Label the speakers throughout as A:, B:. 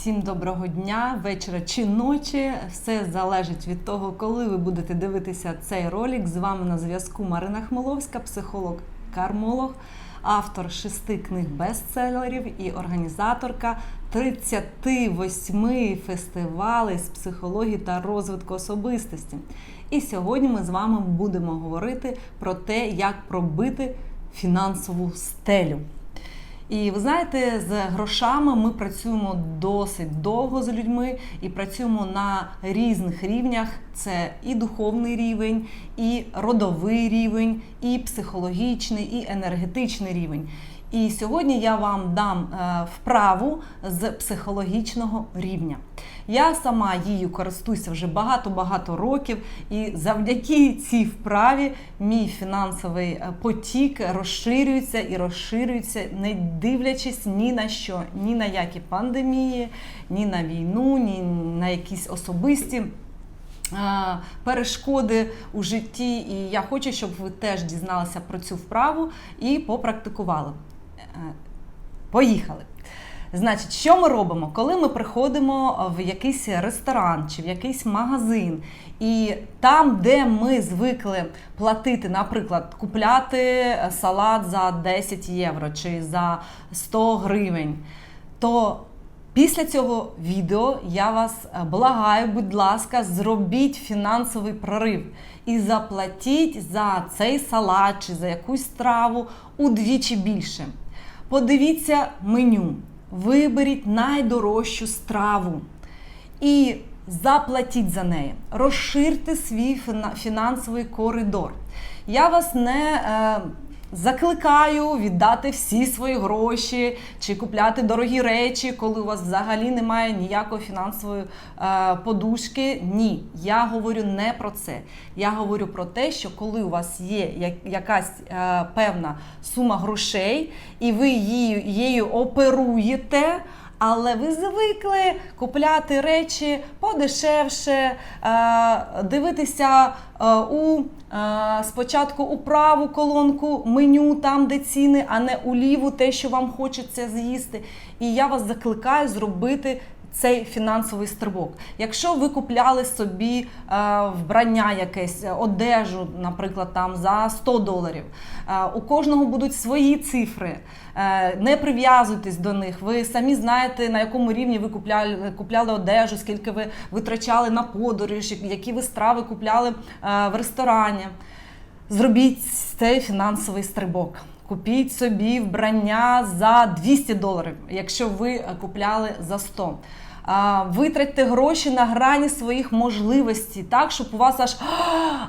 A: Всім доброго дня, вечора чи ночі. Все залежить від того, коли ви будете дивитися цей ролик. З вами на зв'язку Марина Хмеловська, психолог-кармолог, автор шести книг бестселерів і організаторка 38 фестивалей з психології та розвитку особистості. І сьогодні ми з вами будемо говорити про те, як пробити фінансову стелю. І ви знаєте, з грошами ми працюємо досить довго з людьми і працюємо на різних рівнях. Це і духовний рівень, і родовий рівень, і психологічний, і енергетичний рівень. І сьогодні я вам дам е, вправу з психологічного рівня. Я сама її користуюся вже багато-багато років, і завдяки цій вправі мій фінансовий е, потік розширюється і розширюється, не дивлячись ні на що, ні на які пандемії, ні на війну, ні на якісь особисті. е, Перешкоди у житті, і я хочу, щоб ви теж дізналися про цю вправу і попрактикували. Е, Поїхали! Значить, що ми робимо, коли ми приходимо в якийсь ресторан чи в якийсь магазин, і там, де ми звикли платити, наприклад, купляти салат за 10 євро чи за 100 гривень, то Після цього відео я вас е, благаю, будь ласка, зробіть фінансовий прорив і заплатіть за цей салат чи за якусь страву удвічі більше. Подивіться меню, виберіть найдорожчу страву і заплатіть за неї. Розширте свій фінансовий коридор. Я вас не е, закликаю віддати всі свої гроші чи купляти дорогі речі, коли у вас взагалі немає ніякої фінансової е, подушки. Ні, я говорю не про це. Я говорю про те, що коли у вас є якась е, певна сума грошей, і ви її, її оперуєте. Але ви звикли купляти речі подешевше, е, дивитися е, у е, спочатку у праву колонку меню, там де ціни, а не у ліву те, що вам хочеться з'їсти. І я вас закликаю зробити. Цей фінансовий стрибок. Якщо ви купляли собі е, вбрання якесь, е, одежу, наприклад, там за 100 доларів, е, у кожного будуть свої цифри. Не прив'язуйтесь до них. Ви самі знаєте, на якому рівні ви купляли, купляли одежу, скільки ви витрачали на подорож, які ви страви купляли в ресторані. Зробіть цей фінансовий стрибок. Купіть собі вбрання за 200 доларів, якщо ви купляли за 100. Витратьте гроші на грані своїх можливостей, так, щоб у вас аж,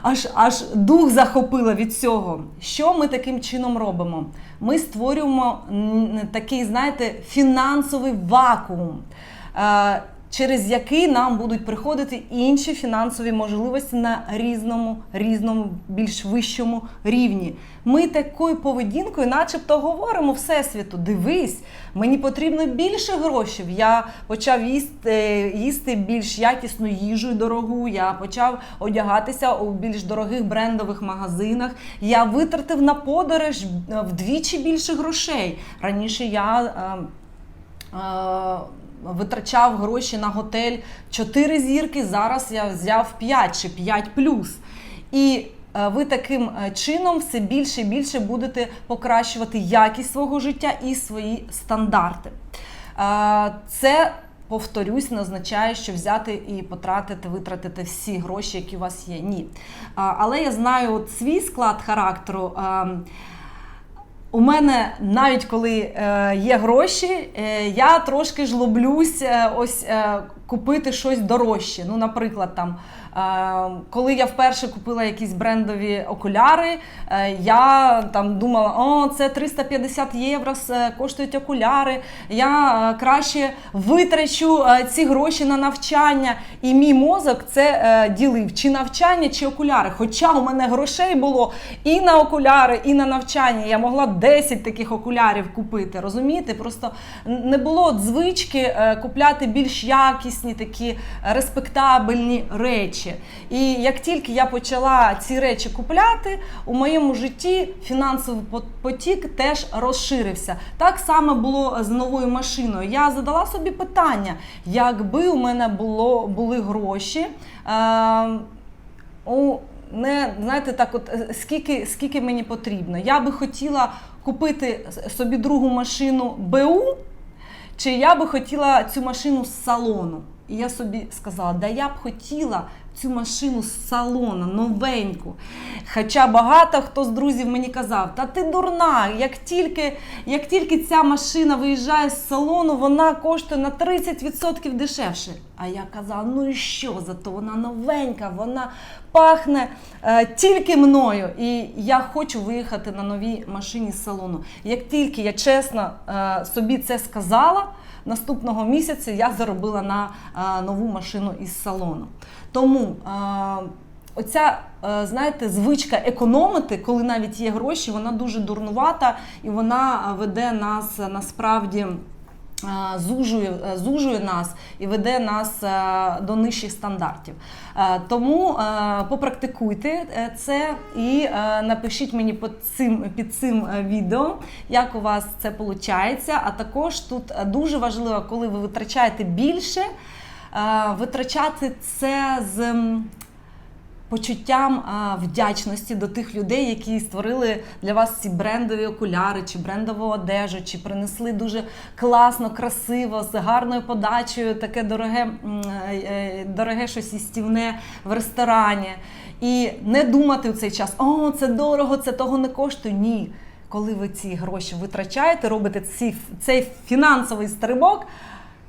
A: аж, аж дух захопило від цього. Що ми таким чином робимо? Ми створюємо такий, знаєте, фінансовий вакуум. Е, через який нам будуть приходити інші фінансові можливості на різному, різному, більш вищому рівні. Ми такою поведінкою, начебто, говоримо Всесвіту: дивись, мені потрібно більше грошей. Я почав їсти, їсти більш якісну їжу дорогу. Я почав одягатися у більш дорогих брендових магазинах. Я витратив на подорож е, вдвічі більше грошей. Раніше я. е, е, витрачав гроші на готель 4 зірки, зараз я взяв 5 чи 5 плюс. І е, ви таким е, чином все більше і більше будете покращувати якість свого життя і свої стандарти. Е, Це Повторюсь, не означає, що взяти і потратити, витратити всі гроші, які у вас є. Ні. Але я знаю от свій склад характеру. У мене навіть коли е, є гроші, е, я трошки жлоблюсь е, ось купити щось дорожче. Ну, наприклад, там, е, коли я вперше купила якісь брендові окуляри, е, я там думала, о, це 350 євро е, коштують окуляри. Я краще витрачу ці гроші на навчання. І мій мозок це ділив чи навчання, чи окуляри. Хоча у мене грошей було і на окуляри, і на навчання. Я могла 10 таких окулярів купити. Розумієте? Просто не було звички купляти більш якісні такі респектабельні речі. І як тільки я почала ці речі купляти, у моєму житті фінансовий потік теж розширився. Так само було з новою машиною. Я задала собі питання, якби у мене було були гроші. Е, у не знаєте, так, от е, скільки, скільки мені потрібно. Я би хотіла купити собі другу машину БУ, чи я би хотіла цю машину з салону. І я собі сказала, да я б хотіла цю машину з салону, новеньку. Хоча багато хто з друзів мені казав, та ти дурна, як тільки, як тільки ця машина виїжджає з салону, вона коштує на 30% дешевше. А я казала, ну і що, зато вона новенька, вона пахне е, тільки мною. І я хочу виїхати на новій машині з салону. Як тільки я чесно е, собі це сказала, наступного місяця я заробила на е, нову машину із салону. Тому е, оця, знаєте, звичка економити, коли навіть є гроші, вона дуже дурнувата і вона веде нас насправді. Зужує, зужує нас і веде нас до нижчих стандартів. Тому попрактикуйте е, це і напишіть мені під цим, під цим е, відео, як у вас це виходить. А також тут е, дуже важливо, коли ви витрачаєте більше, витрачати це з. почуттям вдячності до тих людей, які створили для вас ці брендові окуляри, чи брендову одежу, чи принесли дуже класно, красиво, з гарною подачею, таке дороге, е, е, дороге щось істівне в ресторані. І не думати в цей час, о, це дорого, це того не коштує. Ні. Коли ви ці гроші витрачаєте, робите ці, цей фінансовий стрибок,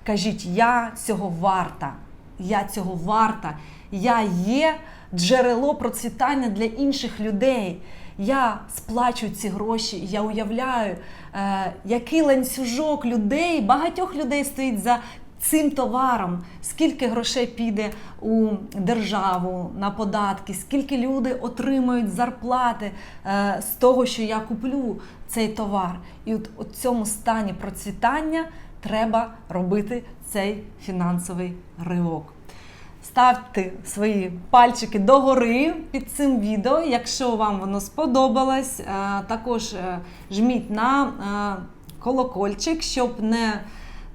A: кажіть, я цього варта. Я цього варта. Я є джерело процвітання для інших людей. Я сплачую ці гроші, я уявляю, е, який ланцюжок людей, багатьох людей стоїть за цим товаром, скільки грошей піде у державу на податки, скільки люди отримають зарплати е, з того, що я куплю цей товар. І от у цьому стані процвітання треба робити цей фінансовий ривок. Ставте свої пальчики догори під цим відео, якщо вам воно сподобалось. Е, Також е, жміть на е, колокольчик, щоб не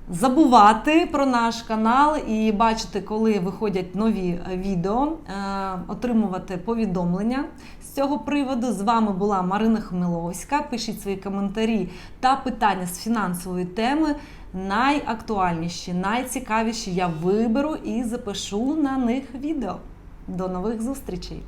A: забувати про наш канал і бачити, коли виходять нові е, відео, е, отримувати повідомлення з цього приводу. З вами була Марина Хмеловська. Пишіть свої коментарі та питання з фінансової теми. Найактуальніші, найцікавіші я виберу і запишу на них відео. До нових зустрічей!